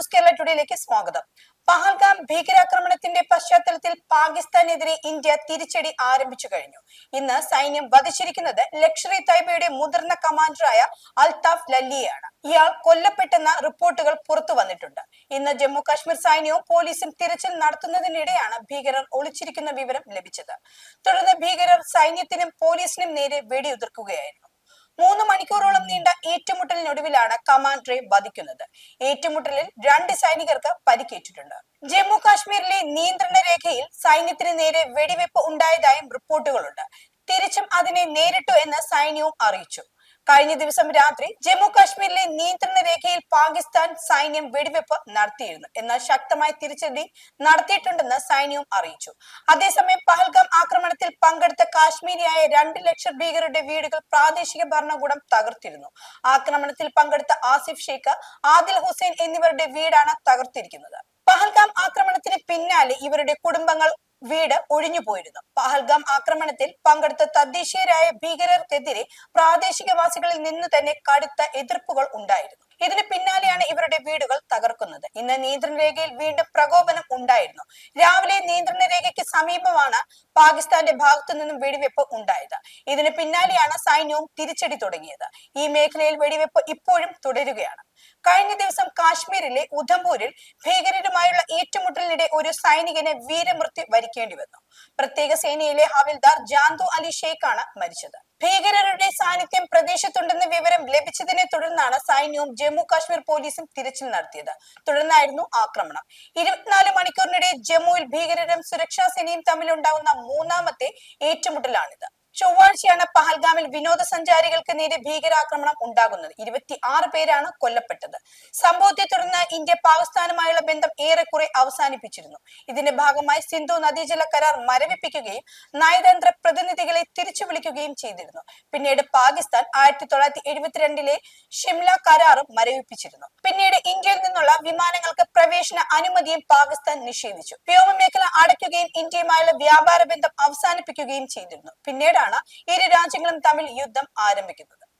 News Kerala ടുഡേയിലേക്ക് സ്വാഗതം. പഹൽഗാം ഭീകരാക്രമണത്തിന്റെ പശ്ചാത്തലത്തിൽ പാകിസ്ഥാനെതിരെ ഇന്ത്യ തിരിച്ചടി ആരംഭിച്ചു കഴിഞ്ഞു. ഇന്ന് സൈന്യം വധിച്ചിരിക്കുന്നത് ലക്ഷറി തൈബയുടെ മുതിർന്ന കമാൻഡറായ അൽതാഫ് ലല്ലിയാണ് ഇയാൾ കൊല്ലപ്പെട്ടെന്ന റിപ്പോർട്ടുകൾ പുറത്തു വന്നിട്ടുണ്ട്. ഇന്ന് ജമ്മു കാശ്മീർ സൈന്യവും പോലീസും തിരച്ചിൽ നടത്തുന്നതിനിടെയാണ് ഭീകരർ ഒളിച്ചിരിക്കുന്ന വിവരം ലഭിച്ചത്. തുടർന്ന് ഭീകരർ സൈന്യത്തിനും പോലീസിനും നേരെ വെടിയുതിർക്കുകയായിരുന്നു. മൂന്ന് മണിക്കൂറോളം നീണ്ട ഏറ്റുമുട്ടലിനൊടുവിലാണ് കമാൻഡറെ വധിക്കുന്നത്. ഏറ്റുമുട്ടലിൽ രണ്ട് സൈനികർക്ക് പരിക്കേറ്റിട്ടുണ്ട്. ജമ്മു കാശ്മീരിലെ നിയന്ത്രണ രേഖയിൽ സൈന്യത്തിന് നേരെ വെടിവെപ്പ് ഉണ്ടായതായും റിപ്പോർട്ടുകളുണ്ട്. തിരിച്ചും അതിനെ നേരിട്ടു എന്ന് സൈന്യവും അറിയിച്ചു. കഴിഞ്ഞ ദിവസം രാത്രി ജമ്മു കാശ്മീരിലെ നിയന്ത്രണ രേഖയിൽ പാകിസ്ഥാൻ സൈന്യം വെടിവെപ്പ് നടത്തിയിരുന്നു. എന്നാൽ ശക്തമായ തിരിച്ചടി നടത്തിയിട്ടുണ്ടെന്ന് സൈന്യവും അറിയിച്ചു. അതേസമയം പഹൽഗാം ആക്രമണത്തിൽ പങ്കെടുത്ത കാശ്മീരിയായ രണ്ട് ലക്ഷം ഭീകരരുടെ വീടുകൾ പ്രാദേശിക ഭരണകൂടം തകർത്തിരുന്നു. ആക്രമണത്തിൽ പങ്കെടുത്ത ആസിഫ് ഷെയ്ഖ് ആദിൽ ഹുസൈൻ എന്നിവരുടെ വീടാണ് തകർത്തിരിക്കുന്നത്. പഹൽഗാം ആക്രമണത്തിന് പിന്നാലെ ഇവരുടെ കുടുംബങ്ങൾ വീട് ഒഴിഞ്ഞുപോയിരുന്നു പഹൽഗാം ആക്രമണത്തിൽ പങ്കെടുത്ത തദ്ദേശീയരായ ഭീകരർക്കെതിരെ പ്രാദേശികവാസികളിൽ നിന്ന് തന്നെ കടുത്ത എതിർപ്പുകൾ ഉണ്ടായിരുന്നു. ഇതിന് പിന്നാലെയാണ് ഇവരുടെ വീടുകൾ തകർക്കുന്നത്? ഇന്ന് നിയന്ത്രണ രേഖയിൽ വീണ്ടും പ്രകോപനം ഉണ്ടായിരുന്നു. രാവിലെ നിയന്ത്രണ രേഖയ്ക്ക് സമീപമാണ് പാകിസ്ഥാന്റെ ഭാഗത്തു നിന്നും വെടിവെപ്പ് ഉണ്ടായത്. ഇതിന് പിന്നാലെയാണ് സൈന്യവും തിരിച്ചടി തുടങ്ങിയത്. ഈ മേഖലയിൽ വെടിവെപ്പ് ഇപ്പോഴും തുടരുകയാണ്. കഴിഞ്ഞ ദിവസം കാശ്മീരിലെ ഉധംപൂരിൽ ഭീകരരുമായുള്ള ഏറ്റുമുട്ടലിനിടെ ഒരു സൈനികന് വീരമൃത്യു വരിക്കേണ്ടി വന്നു. പ്രത്യേക സേനയിലെ ഹവിൽദാർ ജാന്തു അലി ഷെയ്ഖാണ് മരിച്ചത്. ഭീകരരുടെ സാന്നിധ്യം പ്രദേശത്തുണ്ടെന്ന വിവരം ലഭിച്ചതിനെ തുടർന്നാണ് സൈന്യവും ജമ്മു കാശ്മീർ പോലീസും തിരച്ചിൽ നടത്തിയത്. തുടർന്നായിരുന്നു ആക്രമണം. ഇരുപത്തിനാല് മണിക്കൂറിനിടെ ജമ്മുവിൽ ഭീകരരും സുരക്ഷാ സേനയും തമ്മിലുണ്ടാകുന്ന മൂന്നാമത്തെ ഏറ്റുമുട്ടലാണിത്. ചൊവ്വാഴ്ചയാണ് പഹൽഗാമിൽ വിനോദസഞ്ചാരികൾക്ക് നേരെ ഭീകരാക്രമണം ഉണ്ടാകുന്നത്. ഇരുപത്തി ആറ് പേരാണ് കൊല്ലപ്പെട്ടത്. സംഭവത്തെ തുടർന്ന് ഇന്ത്യ പാകിസ്ഥാനുമായുള്ള ബന്ധം ഏറെക്കുറെ അവസാനിപ്പിച്ചിരുന്നു. ഇതിന്റെ ഭാഗമായി സിന്ധു നദീജല കരാർ മരവിപ്പിക്കുകയും നയതന്ത്ര പ്രതിനിധികളെ തിരിച്ചു വിളിക്കുകയും ചെയ്തിരുന്നു. പിന്നീട് പാകിസ്ഥാൻ ആയിരത്തി തൊള്ളായിരത്തി എഴുപത്തിരണ്ടിലെ ഷിംല കരാറും മരവിപ്പിച്ചിരുന്നു. പിന്നീട് ഇന്ത്യയിൽ നിന്നുള്ള വിമാനങ്ങൾക്ക് പ്രവേശന അനുമതിയും പാകിസ്ഥാൻ നിഷേധിച്ചു. വ്യോമമേഖല അടയ്ക്കുകയും ഇന്ത്യയുമായുള്ള വ്യാപാര ബന്ധം അവസാനിപ്പിക്കുകയും ചെയ്തിരുന്നു. പിന്നീടാണ് ഇരു രാജ്യങ്ങളും തമ്മിൽ യുദ്ധം ആരംഭിക്കുന്നത്.